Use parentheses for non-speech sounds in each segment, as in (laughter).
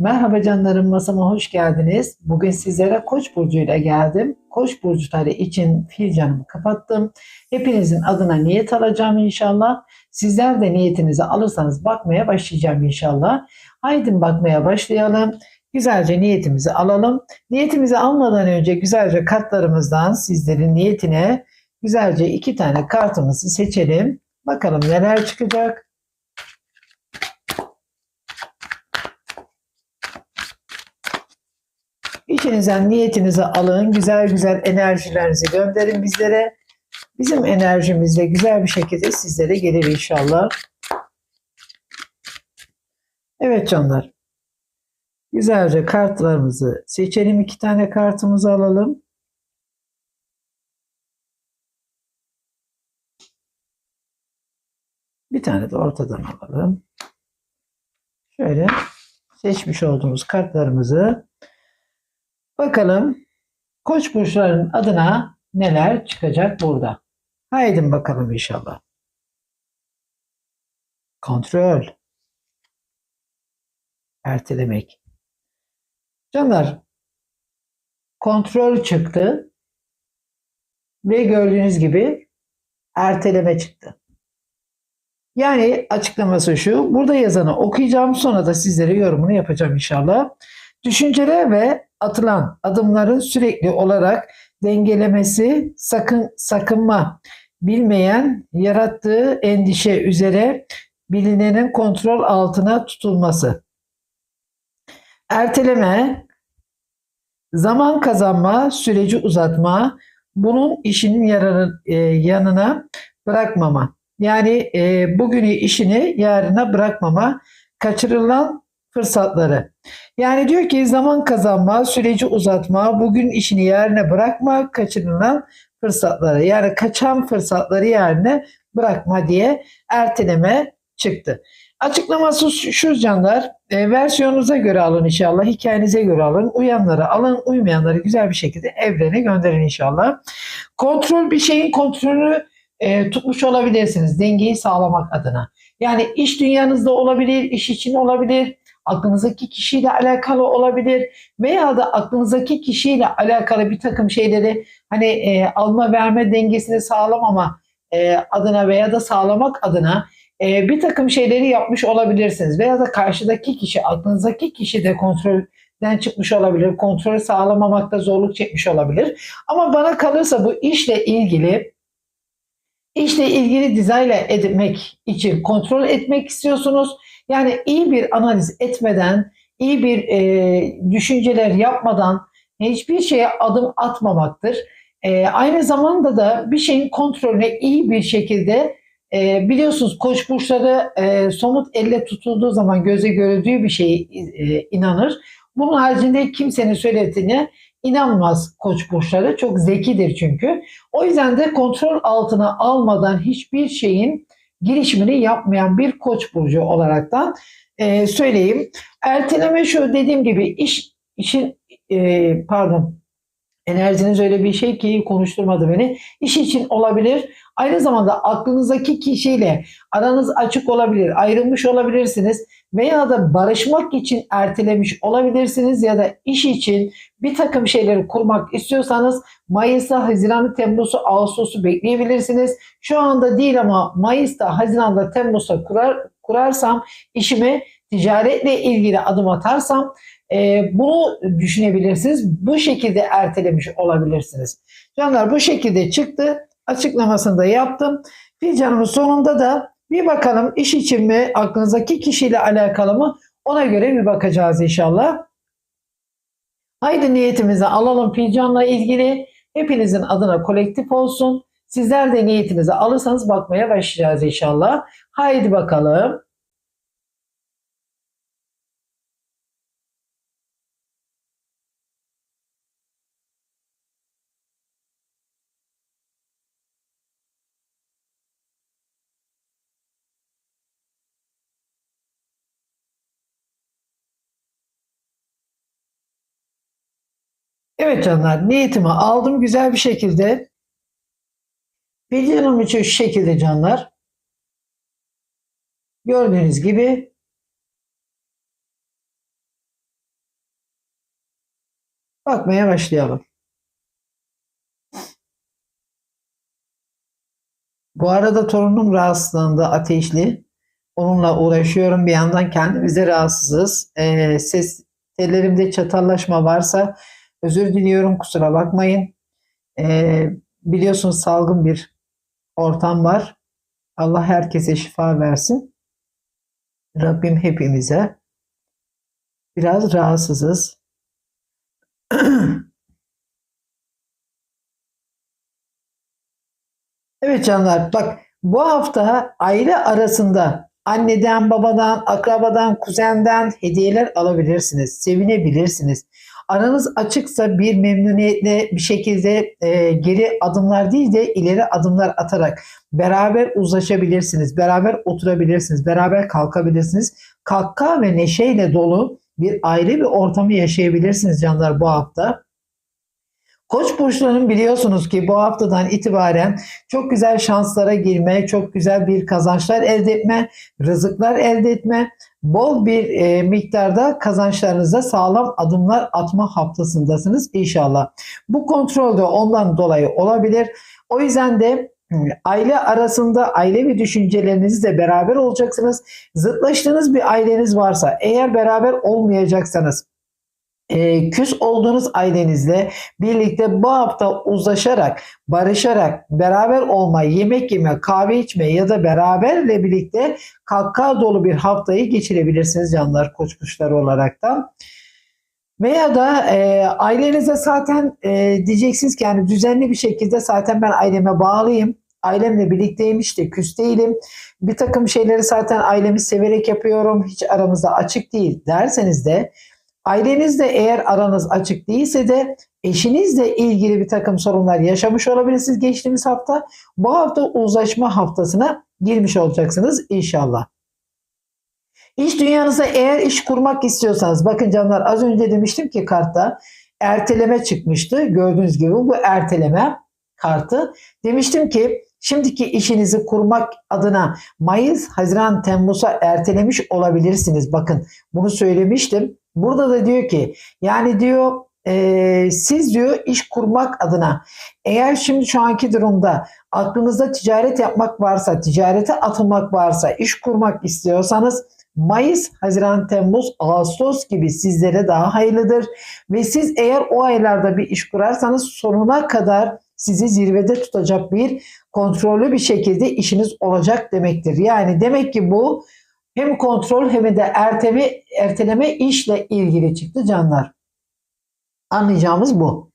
Merhaba canlarım masama hoş geldiniz. Bugün sizlere Koç burcu ile geldim. Koç burçları için fincanımı kapattım. Hepinizin adına niyet alacağım inşallah. Sizler de niyetinizi alırsanız bakmaya başlayacağım inşallah. Haydi bakmaya başlayalım. Güzelce niyetimizi alalım. Niyetimizi almadan önce güzelce kartlarımızdan sizlerin niyetine güzelce iki tane kartımızı seçelim. Bakalım neler çıkacak. İçinizden niyetinizi alın. Güzel güzel enerjilerinizi gönderin bizlere. Bizim enerjimizle güzel bir şekilde sizlere gelir inşallah. Evet canlar. Güzelce kartlarımızı seçelim. İki tane kartımızı alalım. Bir tane de ortadan alalım. Şöyle seçmiş olduğumuz kartlarımızı bakalım Koç burçlarının adına neler çıkacak burada. Haydi bakalım inşallah. Kontrol. Ertelemek. Canlar kontrol çıktı ve gördüğünüz gibi erteleme çıktı. Yani açıklaması şu. Burada yazanı okuyacağım. Sonra da sizlere yorumunu yapacağım inşallah. Düşünceler ve atılan adımların sürekli olarak dengelemesi, sakın sakınma, bilmeyen, yarattığı endişe üzere bilinenin kontrol altına tutulması. Erteleme, zaman kazanma, süreci uzatma, bunun işinin yararı, e, yanına bırakmama. Yani e, bugünü işini yarına bırakmama, kaçırılan fırsatları. Yani diyor ki zaman kazanma, süreci uzatma, bugün işini yerine bırakma, kaçırılan fırsatları. Yani kaçan fırsatları yerine bırakma diye erteleme çıktı. Açıklaması şu canlar, e, versiyonunuza göre alın inşallah, hikayenize göre alın, uyanları alın, uymayanları güzel bir şekilde evrene gönderin inşallah. Kontrol bir şeyin kontrolünü e, tutmuş olabilirsiniz dengeyi sağlamak adına. Yani iş dünyanızda olabilir, iş için olabilir, aklınızdaki kişiyle alakalı olabilir veya da aklınızdaki kişiyle alakalı bir takım şeyleri hani e, alma verme dengesini sağlamama e, adına veya da sağlamak adına e, bir takım şeyleri yapmış olabilirsiniz veya da karşıdaki kişi aklınızdaki kişi de kontrolden çıkmış olabilir. Kontrolü sağlamamakta zorluk çekmiş olabilir. Ama bana kalırsa bu işle ilgili işle ilgili dizayn etmek için kontrol etmek istiyorsunuz. Yani iyi bir analiz etmeden, iyi bir e, düşünceler yapmadan hiçbir şeye adım atmamaktır. E, aynı zamanda da bir şeyin kontrolüne iyi bir şekilde e, biliyorsunuz koç burçları e, somut elle tutulduğu zaman göze görüldüğü bir şeye e, inanır. Bunun haricinde kimsenin söylediğine inanmaz koç burçları. Çok zekidir çünkü. O yüzden de kontrol altına almadan hiçbir şeyin girişimini yapmayan bir koç burcu olaraktan e, söyleyeyim. Erteleme şu dediğim gibi iş işin e, pardon enerjiniz öyle bir şey ki konuşturmadı beni. İş için olabilir. Aynı zamanda aklınızdaki kişiyle aranız açık olabilir. Ayrılmış olabilirsiniz veya da barışmak için ertelemiş olabilirsiniz ya da iş için bir takım şeyleri kurmak istiyorsanız Mayıs'ta, Haziran'da, Temmuz'u, Ağustos'u bekleyebilirsiniz. Şu anda değil ama Mayıs'ta, Haziran'da, Temmuz'da kurar, kurarsam işimi ticaretle ilgili adım atarsam e, bunu düşünebilirsiniz. Bu şekilde ertelemiş olabilirsiniz. Canlar bu şekilde çıktı. Açıklamasını da yaptım. Fincanımın sonunda da bir bakalım iş için mi aklınızdaki kişiyle alakalı mı ona göre bir bakacağız inşallah. Haydi niyetimizi alalım fincanla ilgili. Hepinizin adına kolektif olsun. Sizler de niyetinizi alırsanız bakmaya başlayacağız inşallah. Haydi bakalım. Evet canlar niyetimi aldım güzel bir şekilde. Videonun için şu şekilde canlar. Gördüğünüz gibi Bakmaya başlayalım. Bu arada torunum rahatsızlandı ateşli. Onunla uğraşıyorum. Bir yandan kendimize rahatsızız. Ee, ses tellerimde çatallaşma varsa özür diliyorum. Kusura bakmayın. Ee, biliyorsunuz salgın bir ortam var. Allah herkese şifa versin. Rabbim hepimize. Biraz rahatsızız. (clears throat) Evet canlar bak bu hafta aile arasında anneden, babadan, akrabadan, kuzenden hediyeler alabilirsiniz. Sevinebilirsiniz. Aranız açıksa bir memnuniyetle bir şekilde e, geri adımlar değil de ileri adımlar atarak beraber uzlaşabilirsiniz. Beraber oturabilirsiniz. Beraber kalkabilirsiniz. Kahkaha ve neşeyle dolu bir aile bir ortamı yaşayabilirsiniz canlar bu hafta. Koç burçlarının biliyorsunuz ki bu haftadan itibaren çok güzel şanslara girme, çok güzel bir kazançlar elde etme, rızıklar elde etme, bol bir e, miktarda kazançlarınıza sağlam adımlar atma haftasındasınız inşallah. Bu kontrol de ondan dolayı olabilir. O yüzden de hmm, aile arasında ailevi düşüncelerinizle beraber olacaksınız. Zıtlaştığınız bir aileniz varsa eğer beraber olmayacaksanız e, küs olduğunuz ailenizle birlikte bu hafta uzlaşarak, barışarak, beraber olma, yemek yeme, kahve içme ya da beraberle birlikte kahkaha dolu bir haftayı geçirebilirsiniz canlar koç kuşları olaraktan. Veya da e, ailenize zaten e, diyeceksiniz ki yani düzenli bir şekilde zaten ben aileme bağlıyım. Ailemle birlikteyim işte küs değilim. Bir takım şeyleri zaten ailemi severek yapıyorum. Hiç aramızda açık değil derseniz de Ailenizle eğer aranız açık değilse de eşinizle ilgili bir takım sorunlar yaşamış olabilirsiniz geçtiğimiz hafta. Bu hafta uzlaşma haftasına girmiş olacaksınız inşallah. İş dünyanızda eğer iş kurmak istiyorsanız bakın canlar az önce demiştim ki kartta erteleme çıkmıştı. Gördüğünüz gibi bu erteleme kartı. Demiştim ki şimdiki işinizi kurmak adına Mayıs, Haziran, Temmuz'a ertelemiş olabilirsiniz. Bakın bunu söylemiştim. Burada da diyor ki yani diyor e, siz diyor iş kurmak adına eğer şimdi şu anki durumda aklınızda ticaret yapmak varsa, ticarete atılmak varsa, iş kurmak istiyorsanız Mayıs, Haziran, Temmuz, Ağustos gibi sizlere daha hayırlıdır. Ve siz eğer o aylarda bir iş kurarsanız sonuna kadar sizi zirvede tutacak bir kontrollü bir şekilde işiniz olacak demektir. Yani demek ki bu hem kontrol hem de erteme, erteleme işle ilgili çıktı canlar. Anlayacağımız bu.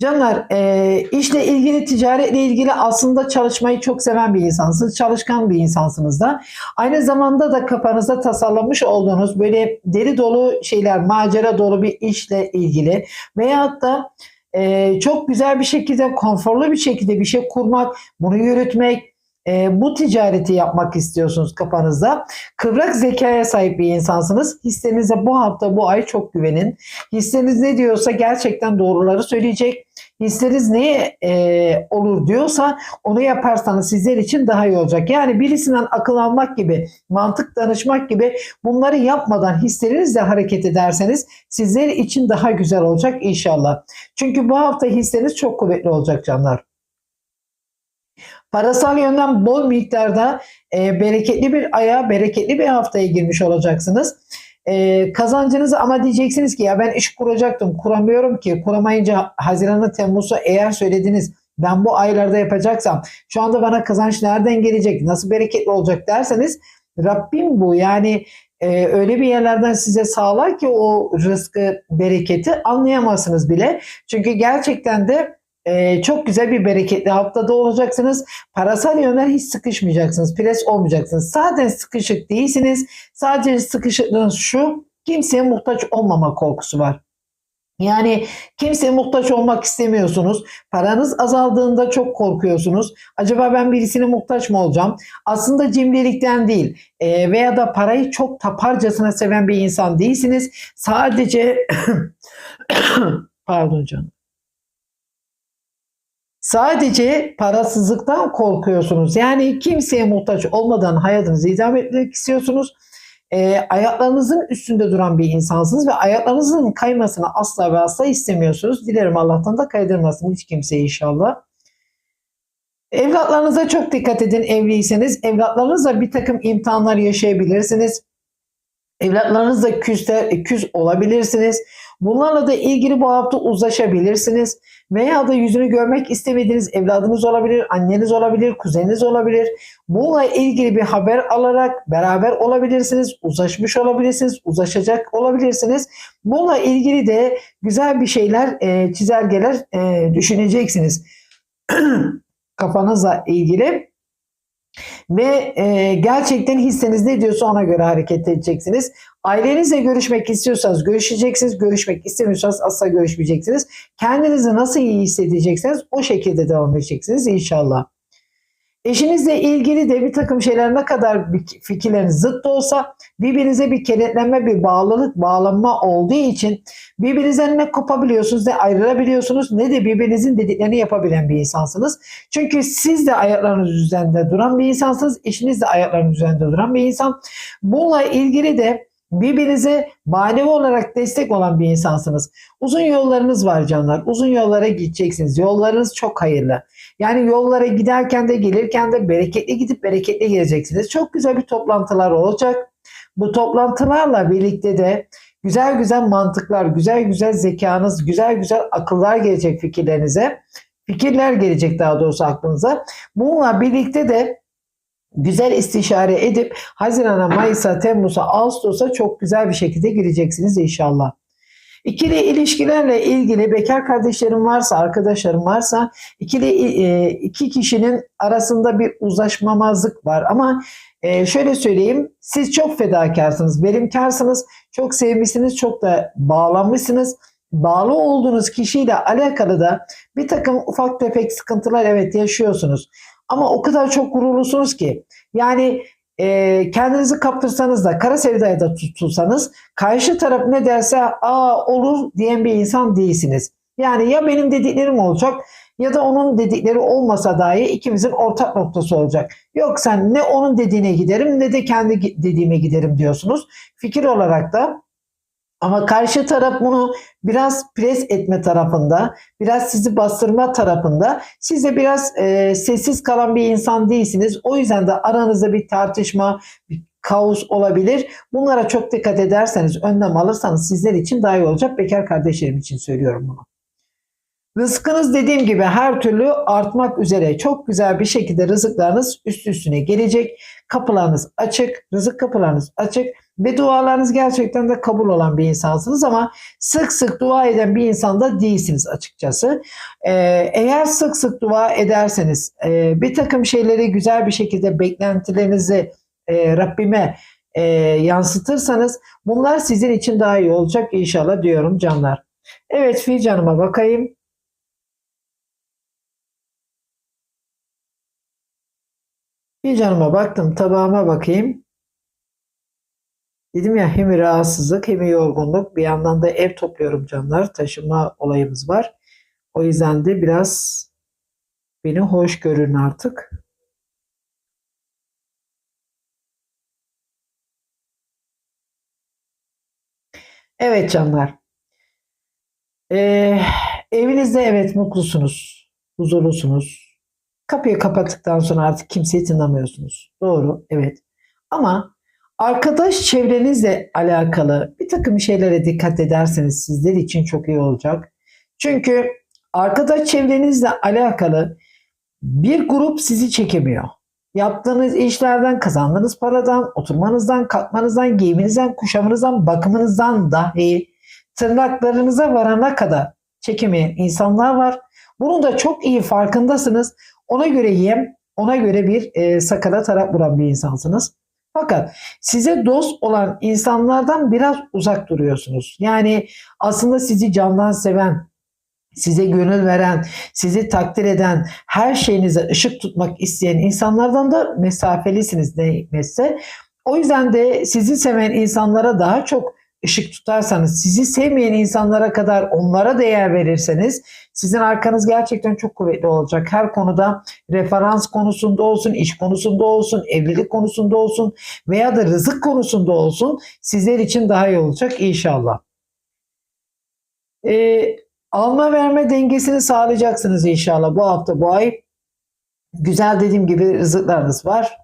Canlar e, işle ilgili ticaretle ilgili aslında çalışmayı çok seven bir insansınız. Çalışkan bir insansınız da. Aynı zamanda da kafanızda tasarlamış olduğunuz böyle deri dolu şeyler, macera dolu bir işle ilgili veyahut da e, çok güzel bir şekilde, konforlu bir şekilde bir şey kurmak, bunu yürütmek, e, bu ticareti yapmak istiyorsunuz kafanızda. Kıvrak zekaya sahip bir insansınız. Hislerinize bu hafta bu ay çok güvenin. Hisleriniz ne diyorsa gerçekten doğruları söyleyecek. Hisleriniz neye e, olur diyorsa onu yaparsanız sizler için daha iyi olacak. Yani birisinden akıl almak gibi, mantık danışmak gibi bunları yapmadan hislerinizle hareket ederseniz sizler için daha güzel olacak inşallah. Çünkü bu hafta hisleriniz çok kuvvetli olacak canlar. Parasal yönden bol miktarda e, bereketli bir aya, bereketli bir haftaya girmiş olacaksınız. E, kazancınızı ama diyeceksiniz ki ya ben iş kuracaktım, kuramıyorum ki. Kuramayınca Haziran'ı, Temmuz'u eğer söylediniz ben bu aylarda yapacaksam şu anda bana kazanç nereden gelecek, nasıl bereketli olacak derseniz Rabbim bu. Yani e, öyle bir yerlerden size sağlar ki o rızkı, bereketi anlayamazsınız bile. Çünkü gerçekten de ee, çok güzel bir bereketli haftada olacaksınız. Parasal yönden hiç sıkışmayacaksınız. Pres olmayacaksınız. Zaten sıkışık değilsiniz. Sadece sıkışıklığınız şu. Kimseye muhtaç olmama korkusu var. Yani kimseye muhtaç olmak istemiyorsunuz. Paranız azaldığında çok korkuyorsunuz. Acaba ben birisine muhtaç mı olacağım? Aslında cimrilikten değil e, veya da parayı çok taparcasına seven bir insan değilsiniz. Sadece (coughs) pardon canım. Sadece parasızlıktan korkuyorsunuz. Yani kimseye muhtaç olmadan hayatınızı idame etmek istiyorsunuz. e, ayaklarınızın üstünde duran bir insansınız ve ayaklarınızın kaymasını asla ve asla istemiyorsunuz. Dilerim Allah'tan da kaydırmasın hiç kimse inşallah. Evlatlarınıza çok dikkat edin evliyseniz. Evlatlarınızla bir takım imtihanlar yaşayabilirsiniz. Evlatlarınızla küste, küs olabilirsiniz. Bunlarla da ilgili bu hafta uzlaşabilirsiniz. Veya da yüzünü görmek istemediğiniz evladınız olabilir, anneniz olabilir, kuzeniniz olabilir. Bununla ilgili bir haber alarak beraber olabilirsiniz, uzlaşmış olabilirsiniz, uzlaşacak olabilirsiniz. Bununla ilgili de güzel bir şeyler, e, çizelgeler e, düşüneceksiniz. (clears throat) Kafanızla ilgili. Ve e, gerçekten hisseniz ne diyorsa ona göre hareket edeceksiniz. Ailenizle görüşmek istiyorsanız görüşeceksiniz. Görüşmek istemiyorsanız asla görüşmeyeceksiniz. Kendinizi nasıl iyi hissedeceksiniz o şekilde devam edeceksiniz inşallah. Eşinizle ilgili de bir takım şeyler ne kadar fikirleriniz zıt da olsa birbirinize bir kenetlenme, bir bağlılık, bağlanma olduğu için birbirinizden ne kopabiliyorsunuz ne ayrılabiliyorsunuz ne de birbirinizin dediklerini yapabilen bir insansınız. Çünkü siz de ayaklarınız üzerinde duran bir insansınız. Eşiniz de ayaklarınız üzerinde duran bir insan. Bununla ilgili de birbirinize manevi olarak destek olan bir insansınız. Uzun yollarınız var canlar. Uzun yollara gideceksiniz. Yollarınız çok hayırlı. Yani yollara giderken de gelirken de bereketli gidip bereketli geleceksiniz. Çok güzel bir toplantılar olacak. Bu toplantılarla birlikte de güzel güzel mantıklar, güzel güzel zekanız, güzel güzel akıllar gelecek fikirlerinize. Fikirler gelecek daha doğrusu aklınıza. Bununla birlikte de güzel istişare edip Haziran'a, Mayıs'a, Temmuz'a, Ağustos'a çok güzel bir şekilde gireceksiniz inşallah. İkili ilişkilerle ilgili bekar kardeşlerim varsa, arkadaşlarım varsa ikili e, iki kişinin arasında bir uzlaşmamazlık var. Ama e, şöyle söyleyeyim, siz çok fedakarsınız, verimkarsınız, çok sevmişsiniz, çok da bağlanmışsınız. Bağlı olduğunuz kişiyle alakalı da bir takım ufak tefek sıkıntılar evet yaşıyorsunuz. Ama o kadar çok gururlusunuz ki. Yani e, kendinizi kaptırsanız da kara sevdaya da tutulsanız karşı taraf ne derse aa olur diyen bir insan değilsiniz. Yani ya benim dediklerim olacak ya da onun dedikleri olmasa dahi ikimizin ortak noktası olacak. Yoksa ne onun dediğine giderim ne de kendi dediğime giderim diyorsunuz. Fikir olarak da ama karşı taraf bunu biraz pres etme tarafında, biraz sizi bastırma tarafında. Siz de biraz e, sessiz kalan bir insan değilsiniz. O yüzden de aranızda bir tartışma, bir kaos olabilir. Bunlara çok dikkat ederseniz, önlem alırsanız sizler için daha iyi olacak. Bekar kardeşlerim için söylüyorum bunu. Rızkınız dediğim gibi her türlü artmak üzere çok güzel bir şekilde rızıklarınız üst üstüne gelecek. Kapılarınız açık, rızık kapılarınız açık ve dualarınız gerçekten de kabul olan bir insansınız ama sık sık dua eden bir insan da değilsiniz açıkçası. Ee, eğer sık sık dua ederseniz e, bir takım şeyleri güzel bir şekilde beklentilerinizi e, Rabbime e, yansıtırsanız bunlar sizin için daha iyi olacak inşallah diyorum canlar. Evet fincanıma bakayım. Fincanıma baktım, tabağıma bakayım. Dedim ya hem rahatsızlık hem yorgunluk. Bir yandan da ev topluyorum canlar. Taşıma olayımız var. O yüzden de biraz beni hoş görün artık. Evet canlar. Ee, evinizde evet mutlusunuz, huzurlusunuz. Kapıyı kapattıktan sonra artık kimseyi tınlamıyorsunuz. Doğru, evet. Ama Arkadaş çevrenizle alakalı bir takım şeylere dikkat ederseniz sizler için çok iyi olacak. Çünkü arkadaş çevrenizle alakalı bir grup sizi çekemiyor. Yaptığınız işlerden, kazandığınız paradan, oturmanızdan, kalkmanızdan, giyiminizden, kuşamınızdan, bakımınızdan dahi tırnaklarınıza varana kadar çekemeyen insanlar var. Bunun da çok iyi farkındasınız. Ona göre yem, ona göre bir e, sakala taraf vuran bir insansınız. Fakat size dost olan insanlardan biraz uzak duruyorsunuz. Yani aslında sizi candan seven, size gönül veren, sizi takdir eden, her şeyinize ışık tutmak isteyen insanlardan da mesafelisiniz ne. O yüzden de sizi seven insanlara daha çok ışık tutarsanız, sizi sevmeyen insanlara kadar onlara değer verirseniz sizin arkanız gerçekten çok kuvvetli olacak. Her konuda referans konusunda olsun, iş konusunda olsun, evlilik konusunda olsun veya da rızık konusunda olsun sizler için daha iyi olacak inşallah. Ee, alma verme dengesini sağlayacaksınız inşallah bu hafta bu ay. Güzel dediğim gibi rızıklarınız var.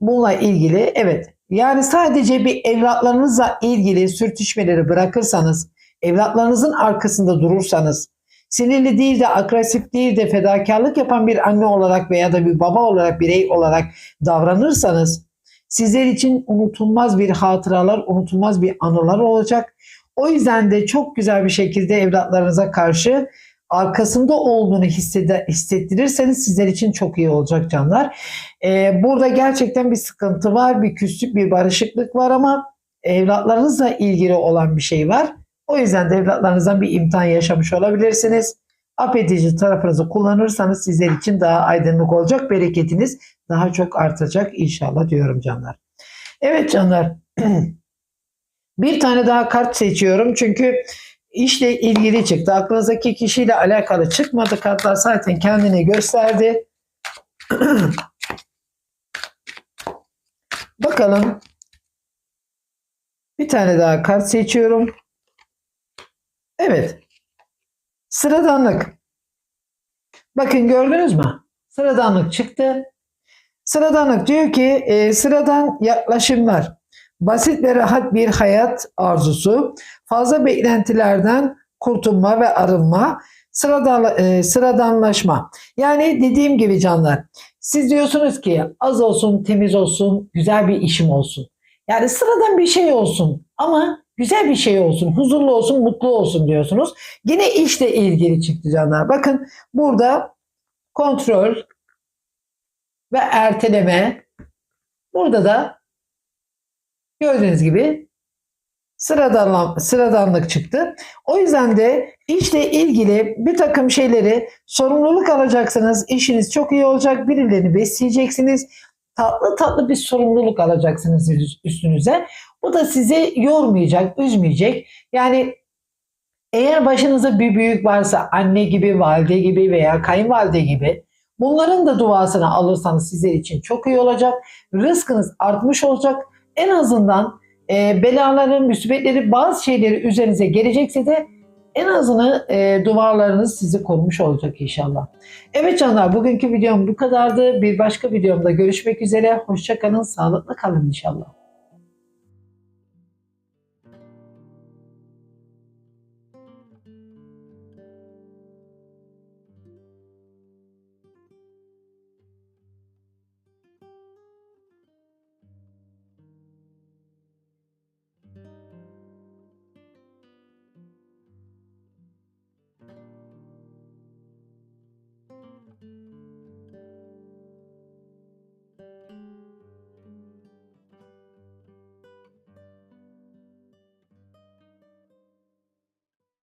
Bununla ilgili evet yani sadece bir evlatlarınızla ilgili sürtüşmeleri bırakırsanız, evlatlarınızın arkasında durursanız, sinirli değil de agresif değil de fedakarlık yapan bir anne olarak veya da bir baba olarak, birey olarak davranırsanız sizler için unutulmaz bir hatıralar, unutulmaz bir anılar olacak. O yüzden de çok güzel bir şekilde evlatlarınıza karşı arkasında olduğunu hissede, hissettirirseniz sizler için çok iyi olacak canlar. Ee, burada gerçekten bir sıkıntı var, bir küslük, bir barışıklık var ama evlatlarınızla ilgili olan bir şey var. O yüzden de evlatlarınızdan bir imtihan yaşamış olabilirsiniz. Affedici tarafınızı kullanırsanız sizler için daha aydınlık olacak, bereketiniz daha çok artacak inşallah diyorum canlar. Evet canlar. (clears throat) bir tane daha kart seçiyorum çünkü işle ilgili çıktı. Aklınızdaki kişiyle alakalı çıkmadı. Kartlar zaten kendini gösterdi. (clears throat) Bakalım. Bir tane daha kart seçiyorum. Evet. Sıradanlık. Bakın gördünüz mü? Sıradanlık çıktı. Sıradanlık diyor ki e, sıradan yaklaşımlar, basit ve rahat bir hayat arzusu, fazla beklentilerden kurtulma ve arınma, sıradan, e, sıradanlaşma. Yani dediğim gibi canlar, siz diyorsunuz ki az olsun, temiz olsun, güzel bir işim olsun. Yani sıradan bir şey olsun ama güzel bir şey olsun, huzurlu olsun, mutlu olsun diyorsunuz. Yine işle ilgili çıktı canlar. Bakın burada kontrol ve erteleme. Burada da gördüğünüz gibi sıradan, sıradanlık çıktı. O yüzden de işle ilgili bir takım şeyleri sorumluluk alacaksınız. İşiniz çok iyi olacak. Birilerini besleyeceksiniz. Tatlı tatlı bir sorumluluk alacaksınız üstünüze. Bu da sizi yormayacak, üzmeyecek. Yani eğer başınızda bir büyük varsa anne gibi, valide gibi veya kayınvalide gibi bunların da duasını alırsanız sizler için çok iyi olacak. Rızkınız artmış olacak. En azından e, belaların, müsibetleri, bazı şeyleri üzerinize gelecekse de en azını e, duvarlarınız sizi korumuş olacak inşallah. Evet canlar bugünkü videom bu kadardı. Bir başka videomda görüşmek üzere. Hoşçakalın, sağlıklı kalın inşallah.